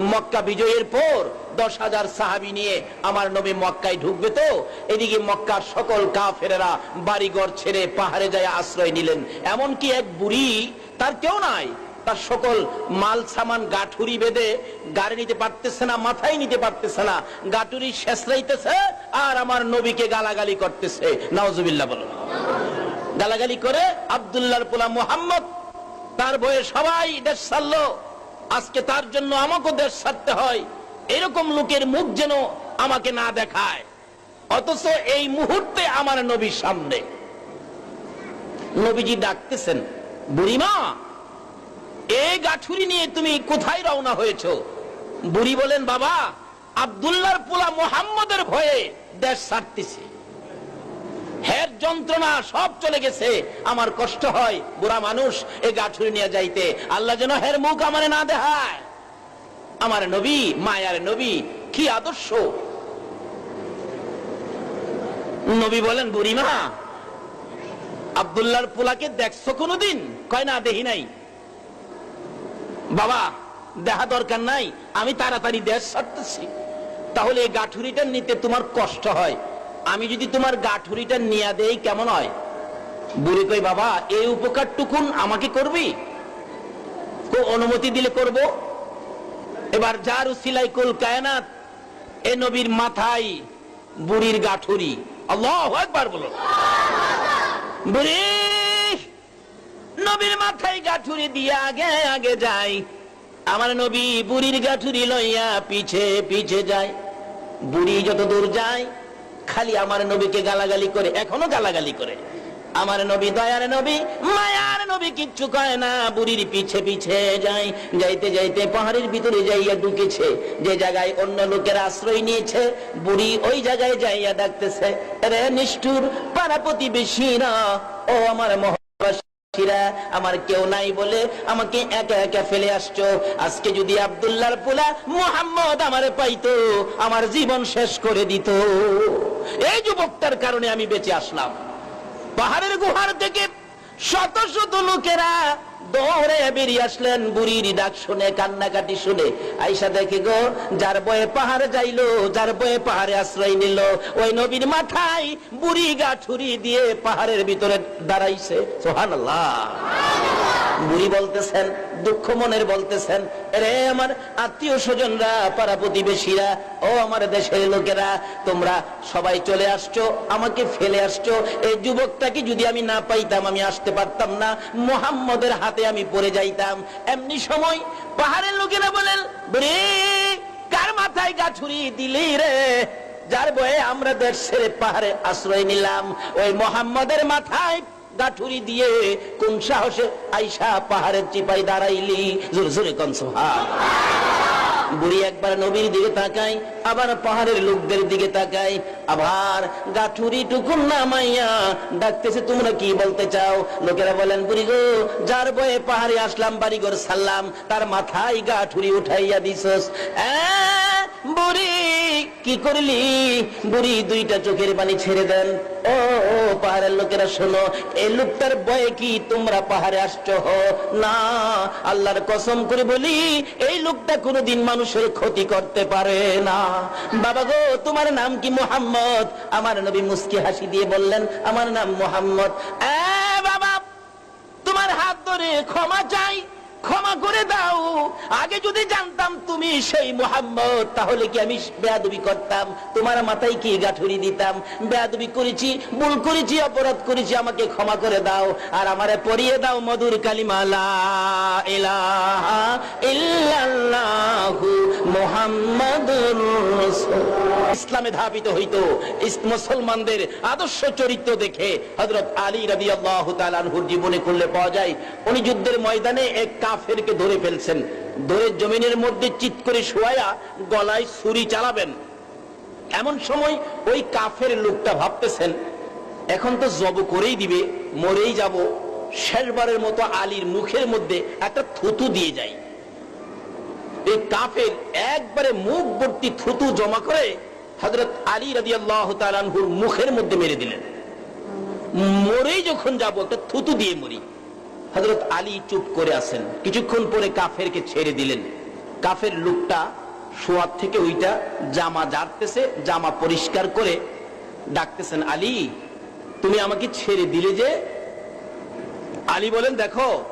মক্কা বিজয়ের পর দশ হাজার সাহাবি নিয়ে আমার নবী মক্কায় ঢুকবে তো, এদিকে মক্কার সকল কাফেরেরা বাড়িঘর ছেড়ে পাহাড়ে যায় আশ্রয় নিলেন। এমনকি এক বুড়ি, তার কেউ নাই, তার সকল মাল সামান গাঠুরি বেঁধে গাড়ি নিতে পারতেছে না, মাথায় নিতে পারতেছে না, গাঠুরি আর আমার নবীকে গালাগালি করতেছে। নওজুবিল্লাহ বলো। গালাগালি করে আবদুল্লাহর পোলা মোহাম্মদ, তার বয়ে সবাই দেশ ছাড়লো। আজকে তার জন্য আমাকেও দেশ ছাড়তে হয়। এরকম লোকের মুখ যেন আমাকে না দেখায়। অথচ এই মুহূর্তে আমার নবীর সামনে। নবীজি ডাকতেছেন, বুড়িমা এই গাঠুরি নিয়ে তুমি কোথায় রওনা হয়েছ? বুড়ি বলেন, বাবা, আবদুল্লাহর পোলা মোহাম্মদের ভয়ে দেশ ছাড়তেছি। হের যন্ত্রণা সব চলে গেছে। আমার কষ্ট হয়, বুড়া মানুষ, এ গাঠুরি নিয়ে যাইতে। আল্লাহ যেন হের মুখ আমারে না দেখায়। আমার নবী, মায়ার নবী, কি আদর্শ। নবী বলেন, বুড়িমা, আবদুল্লাহর পোলাকে দেখছ কোনোদিন? কয়, না, দেখি নাই। বাবা, দেখা দরকার নাই, আমি তাড়াতাড়ি দেশ ছাড়তেছি। তাহলে এই গাঠুরিটা নিতে তোমার কষ্ট হয়। আমি যদি তোমার গাঠুরিটা নিয়ে দেই, কেমন হয়? বুড়ি কই বাবা, এই উপকারটুকুন আমাকে করবি? অনুমতি দিলে করব। এবার যার সিলাই কুল কায়নাত, এ নবীর মাথায় বুড়ির গাঠুরি। আল্লাহ একবার বলো। বুড়ি, নবীর মাথায় গাঠুরি দিয়ে আগে আগে যায় আমার নবী বুড়ির গাঠুরি লইয়া পিছে পিছে যায়। বুড়ি যত দূর যায় খালি আমার নবীকে গালাগালি করে, এখনও গালাগালি করে। আমার নবী দয়ার নবী, মায়ার নবী কিচ্ছু কয় না। বুড়ির পিছে পিছে যাই, যাইতে যাইতে পাহাড়ের ভিতরে যাইয়া ঢুকেছে। যে জায়গায় অন্য লোকের আশ্রয় নিয়েছে, বুড়ি ওই জায়গায় যাইয়া ডাকতেছে রে নিষ্ঠুর, পাড়া প্রতিবেশীরা, ও আমার মহ আমার কেউ নাই বলে আমাকে একা একা ফেলে আসছো। আজকে যদি আবদুল্লার পোলা মোহাম্মদ আমার পাইতো, আমার জীবন শেষ করে দিত। এই যুবকটার কারণে আমি বেঁচে আসলাম। পাহাড়ের গুহার থেকে শত শত লোকেরা দৌড়ে বেরিয়ে আসলেন, বুড়ির ডাক শুনে, কান্নাকাটি শুনে। আইসা দেখে গো, যার বয়ে যার বয়ে পাহাড়ে আশ্রয় নিল, ওই নবীর মাথায় বুড়ি গাঠুরি দিয়ে পাহাড়ের ভিতরে দাঁড়াইছে। সোহান বুড়ি বলতেছেন, দুঃখ মনের বলতেছেন রে আমার আত্মীয় স্বজনরা, পাড়া প্রতিবেশীরা, ও আমার দেশের লোকেরা, তোমরা সবাই চলে আসছো, আমাকে ফেলে আসছো। এই যুবকটাকে যদি আমি না পাইতাম, আমি আসতে পারতাম না। মোহাম্মদের হাতে আমি পড়ে যাইতাম। এমনি সময় পাহাড়ের লোকেরা বলেন কার মাথায় গাছুরি দিলি রে? যার বয়ে আমরা দেশের পাহাড়ে আশ্রয় নিলাম। ওই মোহাম্মদের মাথায় গাঠুরি দিয়ে কোন সাহসে আইসা পাহাড়ের চিপাই দাঁড়াইলি? জোরে জোরে কনসোহা বুড়ি একবার নবীর দিকে তাকাই আবার পাহাড়ের লোকদের দিকে তাকাই আবার গাঠুরি টুকুন নামাইয়া ডাকতেছে তোমরা কি বলতে চাও? লোকেরা বলেন বুড়ি গো যার বয়ে পাহাড়ে আসলাম বাড়ি ঘর সারলাম তার মাথায় গাঠুরি উঠাইয়া দিছস। আহ, বুড়ি, কি করলি? বুড়ি দুইটা চোখের পানি ছেড়ে দেন। ও, পাহাড়ের লোকেরা শোনো এই লোকটার বয়ে কি তোমরা পাহাড়ে আসছো? না, আল্লাহর কসম করে বলি, এই লোকটা কোনোদিন মানুষের ক্ষতি করতে পারে না। বাবা গো, তোমার নাম কি মোহাম্মদ? আমার নবী মুস্কি হাসি দিয়ে বললেন, আমার নাম মোহাম্মদ। এ বাবা, তোমার হাত ধরে ক্ষমা চাই। ক্ষমা করে দাও। আগে যদি জানতাম তুমি সেই মোহাম্মদ, তাহলে কি আমি বেয়াদবি করতাম? তোমার মাথায় কি গাঠুরি দিতাম? বেয়াদবি করেছি, ভুল করেছি, অপরাধ করেছি, আমাকে ক্ষমা করে দাও। আর আমারে পরিয়ে দাও মধুর কালিমালা ইসলামে ধাবিত হইতো মুসলমানদের আদর্শ চরিত্র দেখে হযরত আলী তাআলা আনহুর জীবনে করলে পাওয়া যায়, উনি যুদ্ধের ময়দানে এক কাফেরকে ধরে ফেলছেন। ধরে জমিনের মধ্যে চিৎ করে শোয়া গলায় ছুরি চালাবেন। এমন সময় ওই কাফের লোকটা ভাবতেছেন, এখন তো জব করেই দিবে, মরেই যাব। শেষবারের মতো আলীর মুখের মধ্যে একটা থুতু দিয়ে যায়। এই কাফের একবারে মুখ ভর্তি থুতু জমা করে হজরত আলী রাজি আল্লাহ তালানহুর মুখের মধ্যে মেরে দিলেন। মরেই যখন যাব, একটা থুতু দিয়ে মরি। হজরত আলী চুপ করে আছেন। কিছুক্ষণ পরে কাফেরকে ছেড়ে দিলেন। কাফের লোকটা শোয়ার থেকে ওইটা জামা জারতেছে জামা পরিষ্কার করে ডাকতেছেন, আলী, তুমি আমাকে ছেড়ে দিলে যে? আলী বলেন, দেখো,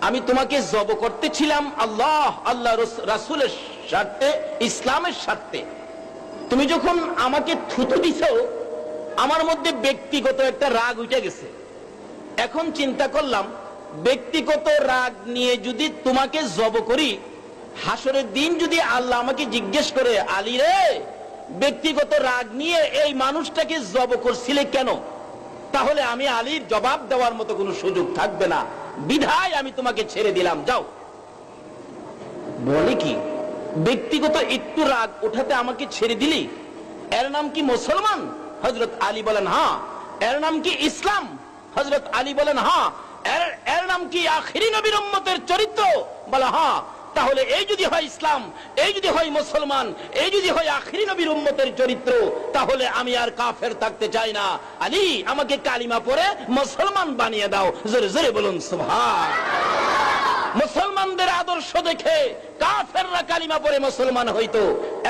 আমি তোমাকে জব করতেছিলাম আল্লাহ আল্লাহ রস- রাসূলের স্বার্থে, ইসলামের স্বার্থে। তুমি যখন আমাকে থুতু দিছো, আমার মধ্যে ব্যক্তিগত একটা রাগ উঠে গেছে। এখন চিন্তা করলাম ব্যক্তিগত রাগ নিয়ে যদি তোমাকে জব করি, হাসরের দিন যদি আল্লাহ আমাকে জিজ্ঞেস করে, আলী রে, ব্যক্তিগত রাগ নিয়ে এই মানুষটাকে জব করছিলে কেন? তাহলে আমি আলীর জবাব দেওয়ার মতো কোনো সুযোগ থাকবে না। বিধায় আমি তোমাকে ছেড়ে দিলাম, যাও। বলে কি, ব্যক্তিগত একটু রাগ ওঠাতে আমাকে ছেড়ে দিলি? এর নাম কি মুসলমান? হজরত আলী বলেন হ্যাঁ। এর নাম কি ইসলাম? হজরত আলী বলেন হ্যাঁ। এর নাম কি আখিরি নবীর উম্মতের চরিত্র? বলে হ্যাঁ তাহলে এই যদি হয় ইসলাম, এই যদি হয় মুসলমান, এই যদি হয় নবীর উম্মতের চরিত্র, তাহলে আমি আর কাফের থাকতে চাই না। আলী, আমাকে কালিমা পরে মুসলমান বানিয়ে দাও। জোরে জোরে বলুন মুসলমানদের আদর্শ দেখে কাফেররা কালিমা পরে মুসলমান হইতো।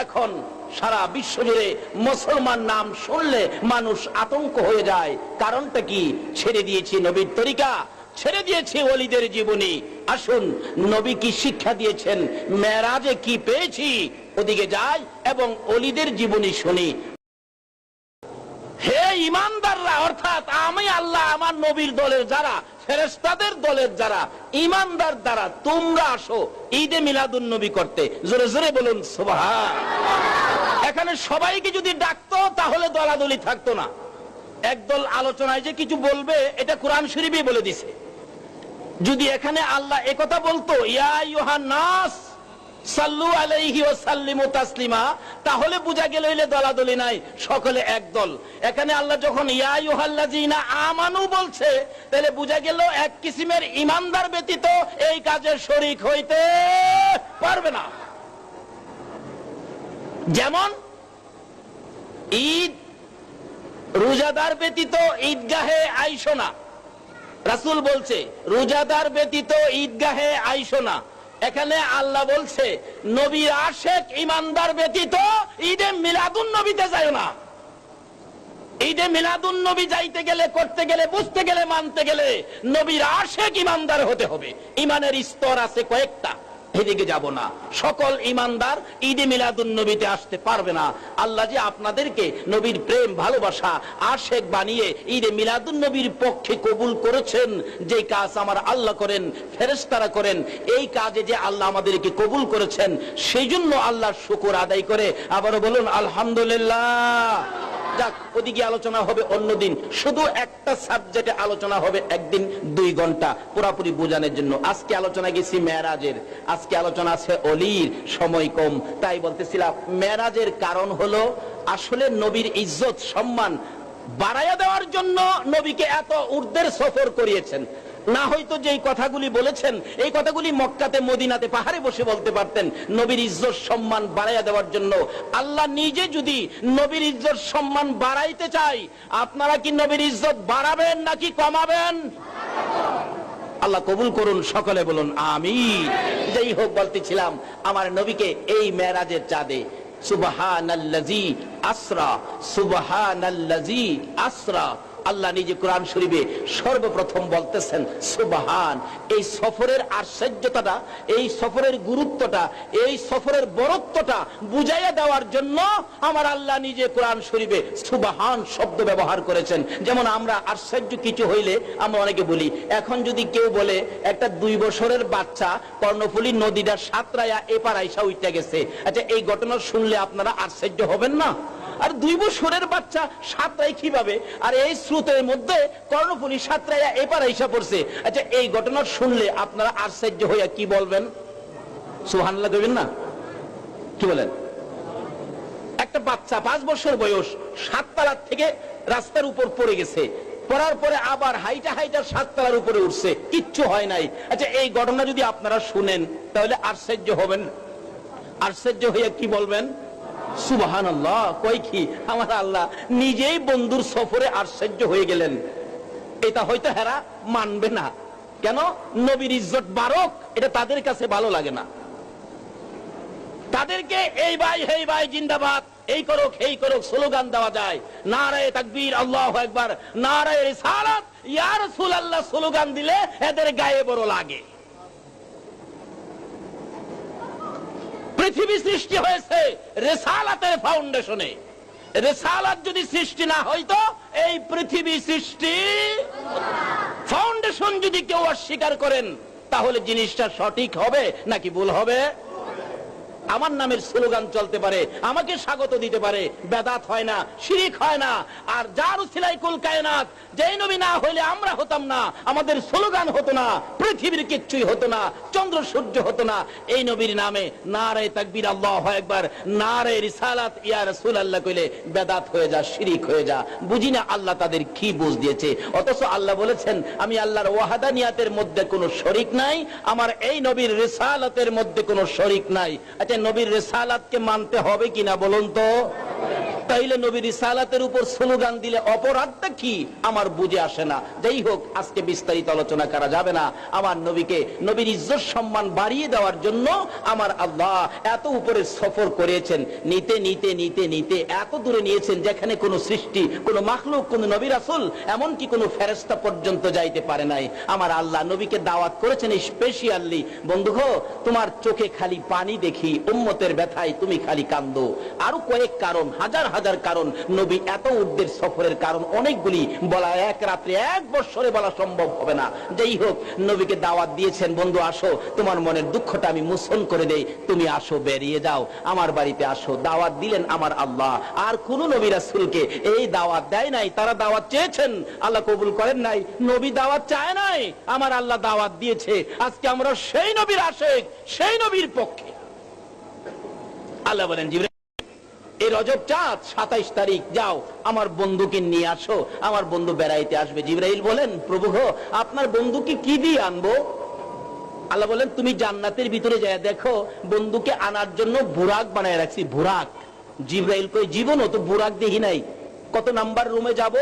এখন সারা বিশ্ব জুড়ে মুসলমান নাম শুনলে মানুষ আতঙ্ক হয়ে যায়। কারণটা কি? ছেড়ে দিয়েছি নবীর তরিকা। ছেড়ে দিয়েছি ওলিদের জীবনী। আসুন, নবী কি শিক্ষা দিয়েছেন? মেরাজে কি পেয়েছি? ওদিকে যাই এবং অলিদের জীবনী শুনি। হে ইমানদাররা, অর্থাৎ আমি আল্লাহ, আমার নবীর দলের যারা ফেরেস্তাদের দলের যারা, ইমানদার দ্বারা তোমরা আসো ঈদে মিলাদুন নবী করতে। জোরে জোরে বলুন, সুবহান। এখানে সবাইকে যদি ডাকতো, তাহলে দলাদলি থাকতো না। একদল আলোচনায় যে কিছু বলবে, এটা কোরআন শরীফই বলে দিছে। যদি এখানে আল্লাহ একথা বলতো নাস তাহলে বুঝা গেল হইলে দলাদলি নাই, সকলে একদল। এখানে আল্লাহ যখন আমানু বলছে, তাহলে বুঝা গেল এক কিসিমের ইমানদার ব্যতীত এই কাজের শরিক হইতে পারবে না। যেমন ঈদ রোজাদার ব্যতীত ঈদগাহে আইসো না। রাসুল বলছে, রোজাদার ব্যতীত ঈদগাহে আইসো না। এখানে আল্লাহ বলছে নবীর আশেক ইমানদার ব্যতীত ঈদে মিলাদুন নবীতে যায় না। ঈদে মিলাদুন নবী যাইতে গেলে, করতে গেলে, বুঝতে গেলে, মানতে গেলে নবীর আশেক ইমানদার হতে হবে। ইমানের স্তর আছে কয়েকটা। এদিকে যাব না। সকল ইমানদার ঈদে মিলাদুন নবীতে আসতে পারবে না। আল্লাহ যে আপনাদেরকে নবীর প্রেম, ভালোবাসা, আশেক বানিয়ে ঈদে মিলাদুন নবীর পক্ষে কবুল করেছেন যে কাজ আমার আল্লাহ করেন, ফেরেশতারা করেন, এই কাজে যে আল্লাহ আমাদেরকে কবুল করেছেন, সেই জন্য আল্লাহর শুকর আদায় করে। আবারও বলুন, আলহামদুলিল্লাহ। যাক, ওদিকে আলোচনা হবে অন্যদিন শুধু একটা সাবজেক্টে আলোচনা হবে একদিন, দুই ঘণ্টা, পুরাপুরি বোঝানোর জন্য। আজকে আলোচনা গেছি মেরাজের। আজকে আলোচনা আছে অলির, সময় কম। তাই বলতেছিলাম, মেরাজের কারণ হলো, আসলে নবীর ইজ্জত, সম্মান বাড়াইয়া দেওয়ার জন্য নবীকে এত ঊর্ধ্বের সফর করিয়েছেন। না হয়তো যে কথাগুলি বলেছেন, এই কথাগুলি মক্কাতে, মদিনাতে, পাহাড়ে বসে বলতে পারতেন। নবীর ইজ্জত সম্মান বাড়াইয়া দেওয়ার জন্য। আল্লাহ নিজে যদি নবীর ইজ্জত সম্মান বাড়াইতে চাই আপনারা কি নবীর ইজ্জত বাড়াবেন নাকি কমাবেন? আল্লাহ কবুল করুন, সকলে বলুন আমি যেই হোক বলতেছিলাম, আমার নবীকে এই মেরাজের চাঁদে। সুবহানাল্লাজি আসরা সুবহানাল্লাজি আসরা। আল্লাহ নিজে কোরআন শরীফে সর্বপ্রথম বলতেছেন, সুবাহান। এই সফরের আশ্চর্যতাটা, এই সফরের গুরুত্বটা, এই সফরের বরত্বটা বুঝাইয়া দেওয়ার জন্য আমার আল্লাহ নিজে কোরআন শরীফে সুবাহান শব্দ ব্যবহার করেছেন। যেমন আমরা আশ্চর্য কিছু হইলে আমরা অনেকে বলি, এখন যদি কেউ বলে, একটা দুই বছরের বাচ্চা কর্ণফুলী নদীটা সাতরায়া এপার আইসা উইটা গেছে। আচ্ছা এই ঘটনা শুনলে আপনারা আশ্চর্য হবেন না? আর দুই বছরের বাচ্চা সাতরাই কীভাবে? আর এই স্রোতের মধ্যে কর্ণফুলী সাতরাইয়া এপার আইসা পড়ছে। আচ্ছা এই ঘটনা শুনলে আপনারা আশ্চর্য হইয়া কি বলবেন? সুহান্লা দেবেন না? কি বলেন? একটা বাচ্চা পাঁচ বছর বয়স সাততলার থেকে রাস্তার উপর পড়ে গেছে। পড়ার পরে আবার হাইটা হাইটা সাততলার উপরে উঠছে। কিচ্ছু হয় নাই। আচ্ছা এই ঘটনা যদি আপনারা শুনেন, তাহলে আশ্চর্য হবেন। আশ্চর্য হইয়া কি বলবেন? সুবাহান আল্লাহ কই কি? আমার আল্লাহ নিজেই বন্ধুর সফরে আশ্চর্য হয়ে গেলেন। এটা হয়তো হেরা মানবে না। কেন? নবীর ইজ্জত বারক এটা তাদের কাছে ভালো লাগে না। তাদেরকে এই ভাই হেই ভাই, জিন্দাবাদ, এই করুক এই করুক, স্লোগান দেওয়া যায়। নারায় তাকবীর, আল্লাহ একবার নারায় রিসালাত, ইয়া রাসূলুল্লাহ, স্লোগান দিলে এদের গায়ে বড় লাগে। পৃথিবী সৃষ্টি হয়েছে রেসালাতের ফাউন্ডেশনে। রেসালাত যদি সৃষ্টি না হইতো, এই পৃথিবী সৃষ্টি ফাউন্ডেশন যদি কেউ অস্বীকার করেন, তাহলে জিনিসটা সঠিক হবে নাকি ভুল হবে? আমার নামের স্লোগান চলতে পারে, আমাকে স্বাগত দিতে পারে, বেদাত হয় না, শিরিক হয় না, আর যার উসিলাই কুল কায়নাত, যেই নবী না হইলে আমরা হতাম না, আমাদের স্লোগান হতো না, পৃথিবীর কিচ্ছুই হতো না, চন্দ্র সূর্য হতো না, এই নবীর নামে নারে তাকবীর, আল্লাহ একবার নারে রিসালাত, ইয়া রাসূল আল্লাহ কইলে, বেদাত হয়ে যা, শিরিক হয়ে যা, বুঝি না আল্লাহ তাদের কি বুঝ দিয়েছে, অথচ আল্লাহ বলেছেন, আমি আল্লাহর ওয়াহাদানিয়াতের মধ্যে কোনো শরিক নাই, আমার এই নবীর রিসালাতের মধ্যে কোনো শরিক নাই আচ্ছা নবীর রেসালাতকে মানতে হবে কিনা বলুন তো? তাইলে নবীর রিসালাতের উপর স্লোগান দিলে অপরাধটা কি? আমার বুঝে আসে না। যাই হোক আজকে বিস্তারিত আলোচনা করা যাবে না। আমার নবীকে নবীর ইজ্জত সম্মান বাড়িয়ে দেওয়ার জন্য আমার আল্লাহ এত উপরে সফর করেছেন। নিতে নিতে নিতে নিতে এত দূরে নিয়েছেন যেখানে কোনো সৃষ্টি কোনো মাখলুক কোনো নবী রাসুল এমনকি কোনো ফেরেস্তা পর্যন্ত যাইতে পারে নাই। আমার আল্লাহ নবীকে দাওয়াত করেছেন স্পেশিয়ালি বন্ধু গো, তোমার চোখে খালি পানি দেখি উম্মতের ব্যথায় তুমি খালি কান্দো। আরও কয়েক কারণ। হাজার হাজার কারণ। নবী এত উদ্দের সফরের কারণ অনেকগুলি বলা এক রাত্রে এক বছরে বলা সম্ভব হবে না। যেই হোক, নবীকে দাওয়াত দিয়েছেন, বন্ধু আসো, তোমার মনের দুঃখটা আমি মোচন করে দেই। তুমি আসো, বেরিয়ে যাও, আমার বাড়িতে আসো। দাওয়াত দিলেন আমার আল্লাহ। আর কোন নবী রাসূলকে এই দাওয়াত দেয় নাই, তারা দাওয়াত চেয়েছেন। আল্লাহ কবুল করেন নাই। নবী দাওয়াত চায় নাই। আমার আল্লাহ দাওয়াত দিয়েছে। আজকে আমরা সেই নবীর আশেক, সেই নবীর পক্ষে। আল্লাহ বলেন জিবরাইল এই রজব চাঁদ সাতাইশ তারিখ, যাও। আমার বন্ধুকে নিয়ে আসো। আমার বন্ধু বেড়াইতে আসবে। জিব্রাহিল বলেন, প্রভু আপনার বন্ধুকে কি দিয়ে আনব? আল্লাহ বলেন, তুমি জান্নাতের ভিতরে যায় দেখো, বন্ধুকে আনার জন্য বুরাক বানায় রাখছি, বুরাক। জিব্রাহিল কই জীবনও তো বুরাক দেখি নাই। কত নাম্বার রুমে যাব?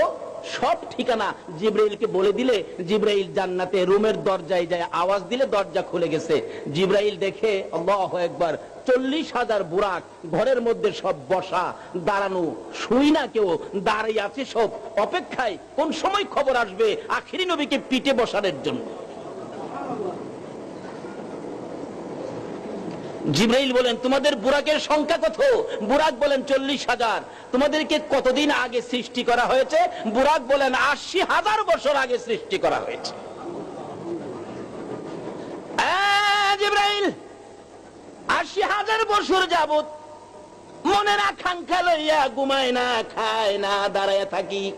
সব ঠিকানা জিব্রাইলকে বলে দিলে জিব্রাইল জান্নাতে রুমের দরজায় যায়, আওয়াজ দিলে দরজা খুলে গেছে। জিব্রাইল দেখে আল্লাহ একবার চল্লিশ হাজার বুরাক, ঘরের মধ্যে সব বসা, দাঁড়ানো। শুই না কেউ, দাঁড়িয়ে আছে সব। অপেক্ষায় কোন সময় খবর আসবে? আখিরি নবীকে পিঠে বসানোর জন্য। জিব্রাইল বলেন তোমাদের বুরাকের সংখ্যা কত? বুরাক বলেন চল্লিশ হাজার। তোমাদেরকে কতদিন আগে সৃষ্টি করা হয়েছে? বুরাক বলেন আশি হাজার বছর আগে সৃষ্টি করা হয়েছে। আহ, জিব্রাইল আশি হাজার বছর যাবত মনের আকাঙ্ক্ষা লইয়া ঘুমায় না খায় না দাঁড়ায় থাকি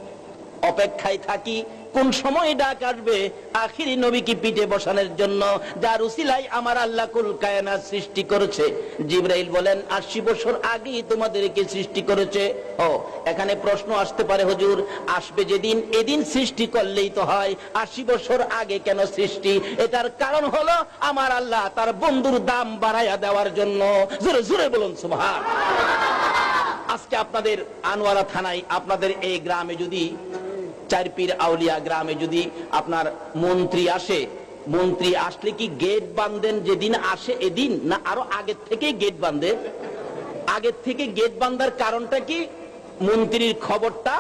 অপেক্ষায় থাকি কোন সময় ডাক আসবে? আখিরি নবীকে পিঠে বসানোর জন্য? যার উসিলাই আমার আল্লাহ কুল কায়না সৃষ্টি করেছে। জিব্রাইল বলেন, আশি বছর আগেই তোমাদেরকে সৃষ্টি করেছে। ও, এখানে প্রশ্ন আসতে পারে, হুজুর। আসবে যেদিন, এদিন সৃষ্টি করলেই তো হয়। আশি বছর আগে কেন সৃষ্টি? এটার কারণ হলো আমার আল্লাহ তার বন্ধুর দাম বাড়াইয়া দেওয়ার জন্য। জোরে জোরে বলুন, সুবহান। আজকে আপনাদের আনোয়ারা থানায়, আপনাদের এই গ্রামে যদি চারপীর আউলিয়া গ্রামে যদি আপনার মন্ত্রী আসে, মন্ত্রী আসলে কি গেট বান্ধেন যেদিন আসে এদিন, না আরও আগের থেকে গেট বান্ধে আগের থেকে গেট বান্ধার কারণটা কি? মন্ত্রীর খবরটা,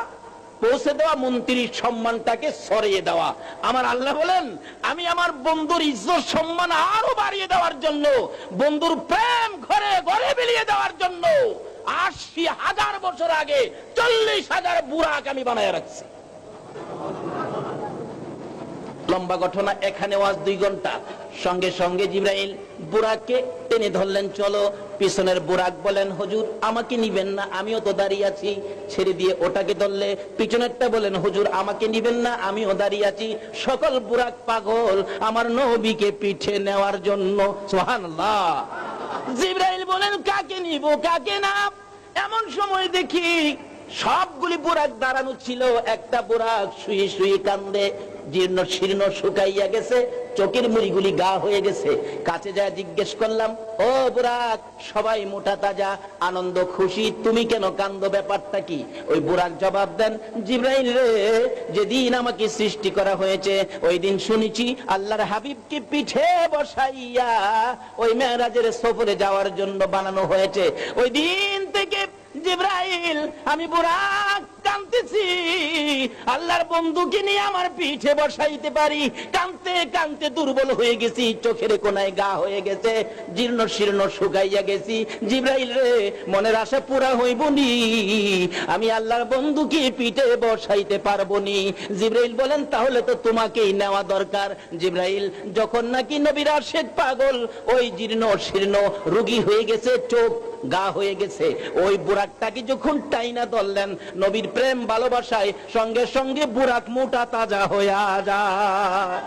পৌঁছে দেওয়া, মন্ত্রীর সম্মানটাকে সরিয়ে দেওয়া। আমার আল্লাহ বলেন, আমি আমার বন্ধুর ইজ্জত সম্মান আরও বাড়িয়ে দেওয়ার জন্য, বন্ধুর প্রেম ঘরে ঘরে বিলিয়ে দেওয়ার জন্য, আশি হাজার বছর আগে চল্লিশ হাজার বুড়াক আমি বানায় রাখছি। লম্বা ঘটনা এখানে ওয়াজ দুই ঘণ্টা। সঙ্গে সঙ্গে জিব্রাইল বুড়াককে টেনে ধরলেন, চলো, পিছনের বুড়াক বলেন, হুজুর, আমাকে নিবেন না, আমিও তো দাঁড়িয়ে আছি। ছেড়ে দিয়ে ওটাকে ধরলে, পিছনেরটা বলেন, হুজুর, আমাকে নিবেন না, আমিও দাঁড়িয়ে আছি। সকল বুড়াক পাগল আমার নবীকে পিঠে নেওয়ার জন্য, সুবহানাল্লাহ। জিব্রাইল বলেন, কাকে নিব, কাকে না? এমন সময় দেখি সবগুলি বুরাক দাঁড়ানো ছিল। একটা বুরাক শুয়ে শুয়ে কান্দে, জীর্ণ শীর্ণ শুকাইয়া গেছে, চোখের মুড়িগুলি গা হয়ে গেছে। কাছে যায় জিজ্ঞেস করলাম, ও বুরাক, সবাই মোটা তাজা, আনন্দ খুশি, তুমি কেন কান্দ ব্যাপারটা কি? ওই বুরাক জবাব দেন, জিব্রাইল রে, যেদিন আমাকে সৃষ্টি করা হয়েছে, ওই দিন শুনেছি আল্লাহর হাবিবকে পিঠে বসাইয়া ওই মেয়েরাজের সফরে যাওয়ার জন্য বানানো হয়েছে। ওই দিন থেকে জিব্রাইল আমি বুরাক কানতেছি আল্লাহর বন্ধুকে নিয়ে আমার পিঠে বসাইতে পারি। কানতে কানতে দুর্বল হয়ে গেছি, চোখের কোনায় গা হয়ে গেছে, জীর্ণ শীর্ণ শুকাইয়া গেছি। জিব্রাইল রে, মনের আশা পুরা হইব নি আমি আল্লাহর বন্ধুকে পিঠে বসাইতে পারব নি জিব্রাইল বলেন, তাহলে তো তোমাকেই নেওয়া দরকার। জিব্রাইল, যখন নাকি নবীর আশেক পাগল, ওই জীর্ণ শীর্ণ রুগী হয়ে গেছে, চোখ গা হয়ে গেছে। ওই বুরাকটাকে যখন টাইনা ধরলেন, নবীর প্রেম ভালোবাসায় সঙ্গে সঙ্গে বুরাক মোটা তাজা হইয়া যায়।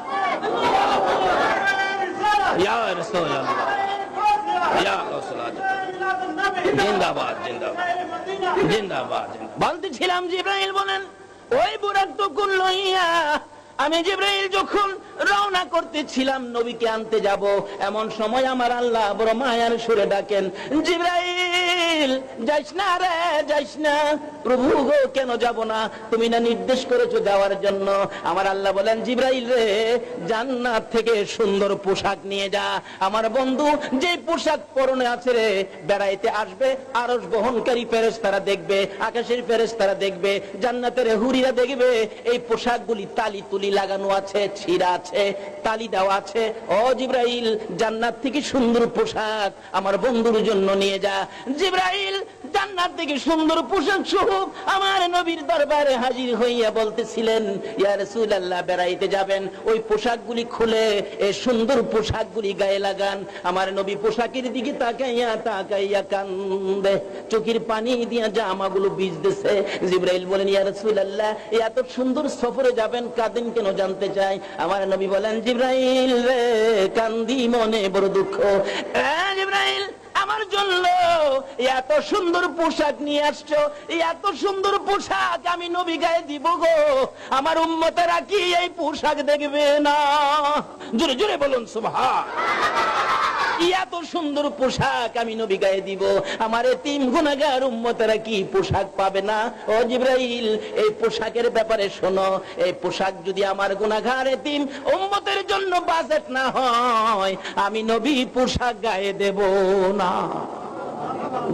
জিব্রাইল বলেন, ওই বুরাক তো কুল লইয়া, আমি জিব্রাইল যখন রওনা করতেছিলাম, নবীকে আনতে যাব। এমন সময় আমার আল্লাহ বড় মায়ার সুরে ডাকেন, জিব্রাইল যাইস না রে যাইস না। প্রভু গো, কেন যাব না? তুমি না নির্দেশ করেছ যাওয়ার জন্য। আমার আল্লাহ বলেন, জিব্রাইল রে, জান্নাত থেকে সুন্দর পোশাক নিয়ে যা। আমার বন্ধু যে পোশাক পরনে আছে রে, বেড়াইতে আসবে। আরস বহনকারী ফেরেস তারা দেখবে, আকাশের ফেরেস তারা দেখবে, জান্নাতের হুরিরা দেখবে। এই পোশাকগুলি তালি তুলি লাগানো আছে, ছিঁড়া আছে। তালি দেওয়া আছে। ও জিব্রাইল, জান্নাত থেকে সুন্দর পোশাক আমার বন্ধুর জন্য নিয়ে যা। জিব্রাইল, জান্নাত থেকে সুন্দর পোশাক সহ আমার নবীর দরবারে হাজির হইয়া বলতেছিলেন, ইয়া বেড়াইতে যাবেন। ওই পোশাকগুলি খুলে এই সুন্দর পোশাকগুলি গায়ে লাগান। আমার নবী পোশাকের দিকে তাকাইয়া তাকাইয়া কান্দে। চোখের পানি দিয়া জামাগুলো ভিজতেছে। জিব্রাইল বলেন, ইয়া রাসূলুল্লাহ, এত সুন্দর সফরে যাবেন কাঁদেন কেন জানতে চাই? আমার নবী বলেন জিব্রাইল রে, কান্দি মনে বড় দুঃখ। আমার জন্য এত সুন্দর পোশাক নিয়ে আসছো, এত সুন্দর পোশাক আমি নবী গায়ে দিব গো। আমার উম্মতেরা কি এই পোশাক দেখবে না? জোরে জোরে বলুন সুবহান এত সুন্দর পোশাক আমি নবী গায়ে দিব। আমার তিন গুণাগার উম্মতেরা কি পোশাক পাবে না? ও জিব্রাইল, এই পোশাকের ব্যাপারে শোনো। এই পোশাক যদি আমার গুণাগার তিন উম্মতের জন্য বাজেট না হয়, আমি নবী পোশাক গায়ে দেব না।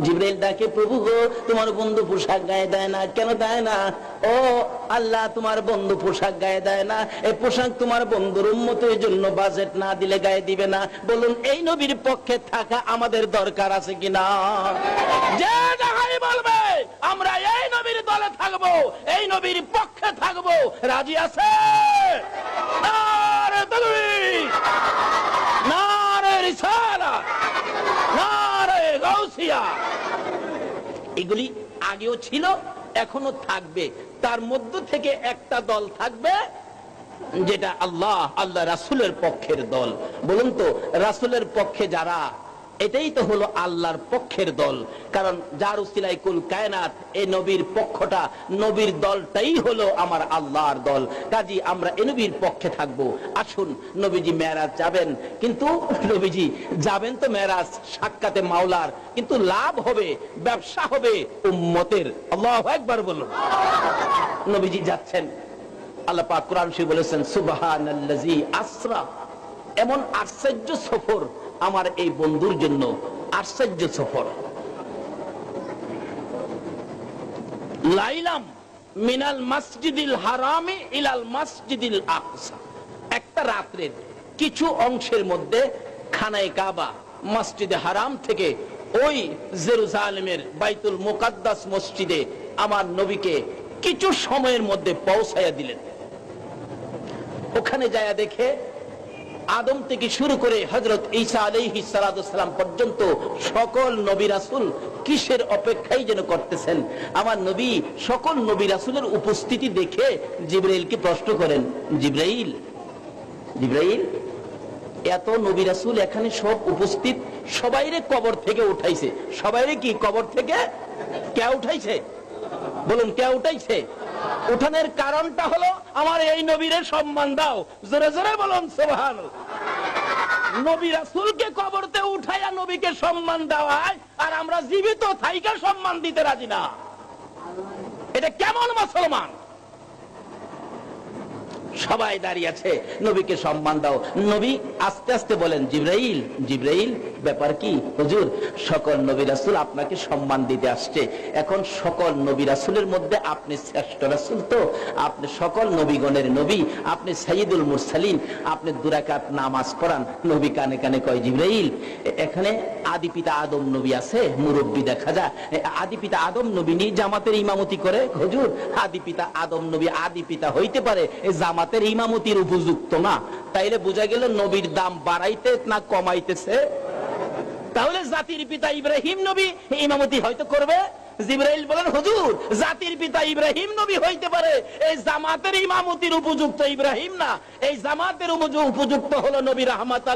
জিব্রাইল ডাকে, প্রভু গো, তোমার বন্ধু পোশাক গায়ে দেয় না। কেন দেয় না? ও আল্লাহ, তোমার বন্ধু পোশাক গায়ে দেয় না। এই পোশাক তোমার বন্ধুর উন্মতের জন্য বাজেট না দিলে গায়ে দিবে না। বলুন, এই নবীর পক্ষে থাকা আমাদের দরকার আছে কিনা যে যাহাই বলবে, আমরা এই নবীর দলে থাকব, এই নবীর পক্ষে থাকব। রাজি আছে? নারে তাকবীর! নারে রিসালাত! এগুলি আগেও ছিল, এখনও থাকবে। তার মধ্য থেকে একটা দল থাকবে, যেটা আল্লাহ আল্লাহ রাসুলের পক্ষের দল। বলুন তো, রাসুলের পক্ষে যারা এটাই তো হলো আল্লাহর পক্ষের দল। কারণ যার উসিলাই কুল কায়নাত এই নবীর পক্ষটা, নবীর দলটাই হলো আমার আল্লাহর দল। কাজী, আমরা এ নবীর পক্ষে থাকব। আসুন, নবীজি মেরাজ যাবেন। কিন্তু নবীজি, যাবেন তো মেরাজ সাক্ষাতে মাওলার। কিন্তু লাভ হবে, ব্যবসা হবে উম্মতের। আল্লাহ একবার বলুন। নবীজি যাচ্ছেন। আল্লাহ পাক কোরআন বলেছেন, সুবহানাল্লাযী আসরা। এমন আশ্চর্য সফর আমার এই বন্ধুর জন্য। আশ্চর্য সফর। লাইলাম মিনাল মসজিদিল হারামি ইলাল মসজিদিল আকসা। একটা রাত্রের কিছু অংশের মধ্যে খানায় কাবা মসজিদে হারাম থেকে ওই জেরুজালেমের বাইতুল মুকাদ্দাস মসজিদে আমার নবীকে কিছু সময়ের মধ্যে পৌঁছাইয়া দিলেন। ওখানে যায়া দেখে আদম থেকে শুরু করে হজরত ঈসা আলাইহি সালাম পর্যন্ত সকল নবী রাসুল কিসের অপেক্ষাই যেন করতেছেন? আমার নবী সকল নবী রাসুলের উপস্থিতি দেখে জিব্রাইলকে প্রশ্ন করেন, জিব্রাইল জিব্রাইল, এত নবী রাসুল এখানে সব উপস্থিত, সবাইরে কবর থেকে উঠাইছে। সবাইরে কি কবর থেকে? কে উঠাইছে? বলুন, কে উঠাইছে? উঠানের কারণটা হলো আমার এই নবীরে সম্মান দাও। জোরে জোরে বলুন সোহান নবী কবরতে উঠাইয়া নবীকে সম্মান দেওয়ায় আর আমরা জীবিত থাইকা সম্মান দিতে রাজি না। এটা কেমন মুসলমান? সবাই দাঁড়িয়ে আছে। নবীকে সম্মান দাও। নবী আস্তে আস্তে বলেন, জিব্রাইল জিব্রাইল, ব্যাপার কি? হুজুর, সকল নবী রাসুল আপনাকে সম্মান দিতে আসছে। এখন সকল নবী রাসুলের মধ্যে আপনি শ্রেষ্ঠ রাসুল তো? আপনি সকল নবীগণের নবী, আপনি সাইদুল মুরসালিন, আপনি দুরাকাত নামাজ পড়ান। নবী কানে কানে কয়, জিব্রাইল, এখানে আদি পিতা আদম নবী আছে, মুরব্বী দেখা যায়। আদি পিতা আদম নবী নি জামাতের ইমামতি করে। হুজুর, আদি পিতা আদম নবী আদি পিতা হইতে পারে। এই জামাতের ইমামতির উপযুক্ত না। তাইলে বোঝা গেল নবীর দাম বাড়াইতে না কমাইতেছে। তাহলে জাতির পিতা ইব্রাহিম নবী ইমামতি হয়তো করবে। জিব্রাইল বলেন, হুজুর, জাতির পিতা ইব্রাহিম নবী হইতে পারে। এই জামাতের ইমামতির উপযুক্ত ইব্রাহিম না। এই জামাতের উপযু- উপযুক্ত হলো নবী রহমাত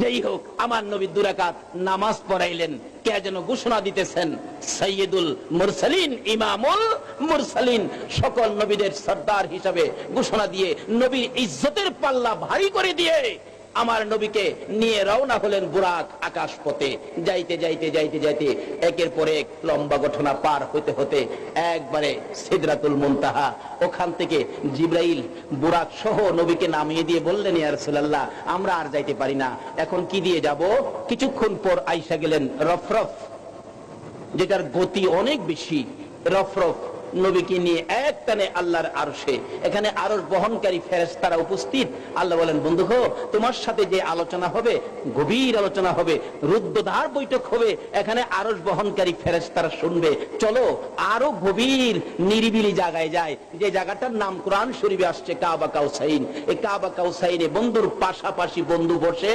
যেই হোক, আমার নবী দুরাকাত নামাজ পড়াইলেন। কে যেন ঘোষণা দিতেছেন সৈয়দুল মুরসালিন, ইমামুল মুরসালিন। সকল নবীদের সর্দার হিসাবে ঘোষণা দিয়ে, নবীর ইজ্জতের পাল্লা ভারী করে দিয়ে আমার নবীকে নিয়ে রওনা হলেন বুরাক আকাশ পথে যাইতে যাইতে যাইতে যাইতে একের পর এক লম্বা ঘটনা পার হতে হতে একবারে সিদরাতুল মুনতাহা, ওখান থেকে জিব্রাইল বুরাক সহ নবীকে নামিয়ে দিয়ে বললেন, ইয়া রাসূলুল্লাহ, আমরা আর যাইতে পারি না। এখন কি দিয়ে যাব? কিছুক্ষণ পর আইসা গেলেন রফরফ, যেটার গতি অনেক বেশি। রফরফ নবীকে নিয়ে এক টানে আল্লাহর আরশে, এখানে আরও বহনকারী ফেরেশতারা উপস্থিত। আল্লাহ বলেন, বন্ধু হো তোমার সাথে যে আলোচনা হবে, গভীর আলোচনা হবে, রুদ্ধদ্বার বৈঠক হবে, এখানে আরস বহনকারী ফেরেশতারা শুনবে। চলো, আরও গভীর, নিরিবিলি জায়গায় যায় যে জায়গাটার নাম কোরআন শরীফে আসছে, কাবা কাউসাইন। এই কাবা কাউসাইনে বন্ধুর পাশাপাশি বন্ধু বসে,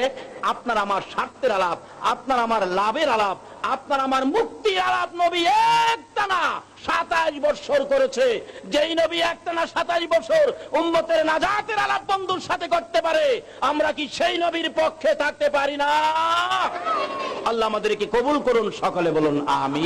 আপনার আমার স্বার্থের আলাপ, আপনার আমার লাভের আলাপ আপনার আমার মুক্তি আলাপ নবী একটানা সাতাশ বছর করেছে। যেই নবী একটানা সাতাশ বছর উন্নতের নাজাতের আলাপ বন্ধুর সাথে করতে পারে, আমরা কি সেই নবীর পক্ষে থাকতে পারি না? আল্লাহ আমাদেরকে কবুল করুন, সকলে বলুন আমি